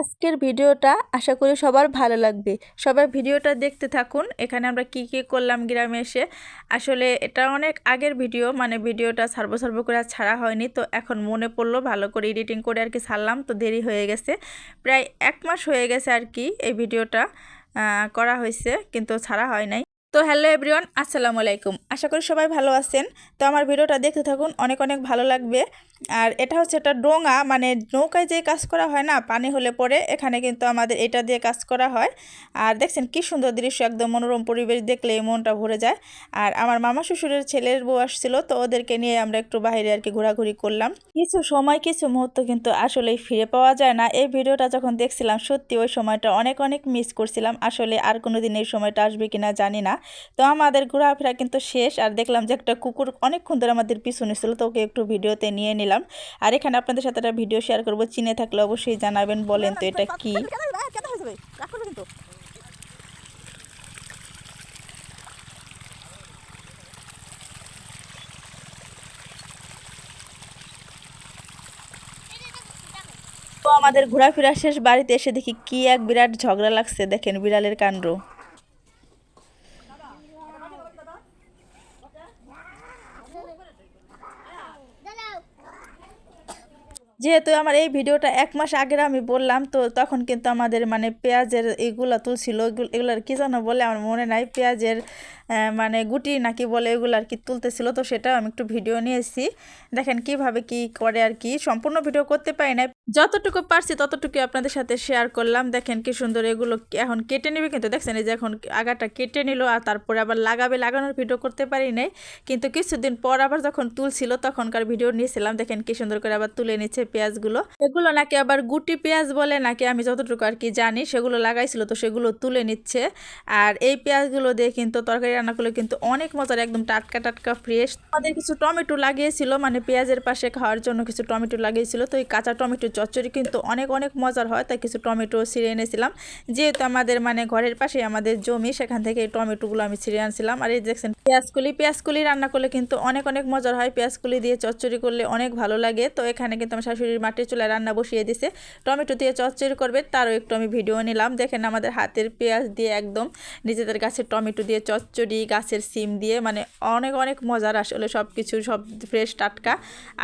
আজকের ভিডিওটা আশা করি সবার ভালো লাগবে। সবাই ভিডিওটা দেখতে থাকুন। এখানে আমরা কি কি করলাম গ্রামে এসে? আসলে এটা অনেক আগের ভিডিও মানে ভিডিওটা সার্ব সার্ব করে ছাড়া হয়নি। তো এখন মনে পড়ল, ভালো করে এডিটিং করে আর কি ছাড়লাম। তো দেরি হয়ে গেছে। প্রায় এক মাস হয়ে গেছে আর কি এই ভিডিওটা করা হয়েছে, কিন্তু ছাড়া হয় নাই। তো হ্যালো এভরিওয়ান, আসসালামু আলাইকুম। আশা করি সবাই ভালো আছেন। তো আমার ভিডিওটা দেখতে থাকুন, অনেক অনেক ভালো লাগবে। আর এটা হচ্ছে একটা ডোঙা মানে নৌকায় যে কাজ করা হয় না, পানি হলে পরে এখানে কিন্তু আমাদের এটা দিয়ে কাজ করা হয়। আর দেখছেন কি সুন্দর দৃশ্য, একদম মনোরম পরিবেশ দেখলে মনটা ভরে যায়। আর আমার মামা শ্বশুরের ছেলের বউ আসছিল, তো ওদেরকে নিয়ে আমরা একটু বাইরে আর কি ঘোরাঘুরি করলাম। কিছু সময়, কিছু মুহূর্ত কিন্তু আসলেই ফিরে পাওয়া যায় না। এই ভিডিওটা যখন দেখছিলাম, সত্যি ওই সময়টা অনেক অনেক মিস করছিলাম। আসলে আর কোনো দিন এই সময়টা আসবে কিনা জানি না। তো আমাদের ঘোরাফেরা কিন্তু শেষ, আর দেখলাম যে একটা কুকুর অনেকক্ষণ ধরে আমাদের পিছনে ছিল তো ওকে একটু ভিডিওতে নিয়ে নিলাম। আর এখানে আপনাদের সাথে একটা ভিডিও শেয়ার করব, চিনে থাকলে অবশ্যই জানাবেন, বলেন তো এটা কি? আমাদের ঘোরাফেরা শেষ, বাড়িতে এসে দেখি কি এক বিরাট ঝগড়া লাগছে, দেখেন বিড়ালের কাণ্ড। যেহেতু আমার এই ভিডিওটা এক মাস আগের আমি বললাম, তো তখন কিন্তু আমাদের মানে পেঁয়াজের এগুলো তুলছিল, এগুলো- আর কি যেন বলে আমার মনে নাই, পেঁয়াজের মানে গুটি নাকি বলে এগুলো আর কি তুলতেছিল, তো সেটাও আমি একটু ভিডিও নিয়েছি। দেখেন কীভাবে কি করে আর কি, সম্পূর্ণ ভিডিও করতে পারি না যতটুকু পারছি ততটুকু আপনাদের সাথে শেয়ার করলাম। দেখেন কি সুন্দর এগুলো এখন কেটে নেবে কিন্তু, দেখছেন এই যে এখন আগাটা কেটে নিল আর তারপরে আবার লাগাবে, লাগানোর ভিডিও করতে পারি নাই। কিন্তু কিছুদিন পর আবার যখন তুলছিল তখনকার ভিডিও নিয়েছিলাম। দেখেন কি সুন্দর করে আবার তুলে নিচ্ছে পেঁয়াজগুলো। এগুলো নাকি আবার গুটি পেঁয়াজ বলে, নাকি আমি যতটুকু আর কি জানি, সেগুলো লাগাইছিল তো সেগুলো তুলে নিচ্ছে। আর এই পেঁয়াজগুলো দিয়ে কিন্তু তরকারি রান্না করলে কিন্তু অনেক মজার, একদম টাটকা টাটকা ফ্রেশ আমাদের কিছু টমেটো লাগিয়েছিল মানে পেঁয়াজের পাশে খাওয়ার জন্য কিছু টমেটো লাগিয়েছিল। তো এই কাঁচা টমেটো চচ্চড়ি কিন্তু অনেক অনেক মজার হয়, তাই কিছু টমেটো ছিঁড়ে এনেছিলাম। যেহেতু আমাদের মানে ঘরের পাশে আমাদের জমি, সেখান থেকে এই টমেটোগুলো আমি ছিঁড়ে আনছিলাম। আর এই দেখছেন, পেঁয়াজকুলি পেঁয়াজকুলি রান্না করলে কিন্তু অনেক অনেক মজার হয়। পেঁয়াজকুলি দিয়ে চচ্চড়ি করলে অনেক ভালো লাগে। তো এখানে কিন্তু আমার শাশুড়ির মাটির চুলায় রান্না বসিয়ে দিছে। টমেটো দিয়ে চচ্চড়ি করবে, তারও একটু আমি ভিডিও নিলাম। দেখেন আমাদের হাতের পেঁয়াজ দিয়ে একদম নিজেদের গাছের টমেটো দিয়ে চচ্চড়ি, গাছের সিম দিয়ে মানে অনেক অনেক মজার আসলে সব কিছু সব ফ্রেশ টাটকা।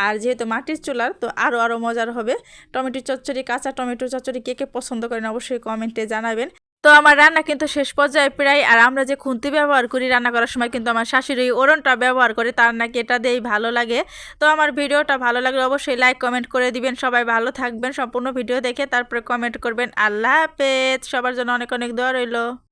আর যেহেতু মাটির চুলার, তো আরও আরও মজার হবে। টমেটো চচ্চড়ি, কাঁচা টমেটো চচ্চড়ি কে কে পছন্দ করেন অবশ্যই কমেন্টে জানাবেন। তো আমার রান্না কিন্তু শেষ পর্যায়ে প্রায়, আর আমরা যে খুন্তি ব্যবহার করি রান্না করার সময় কিন্তু আমার শাশুড়ি ওরনটা ব্যবহার করে, তার নাকি এটা দিয়েই ভালো লাগে। তো আমার ভিডিওটা ভালো লাগলে অবশ্যই লাইক কমেন্ট করে দিবেন। সবাই ভালো থাকবেন, সম্পূর্ণ ভিডিও দেখে তারপরে কমেন্ট করবেন। আল্লাহ হাফেজ। সবার জন্য অনেক অনেক দোয়া রইল।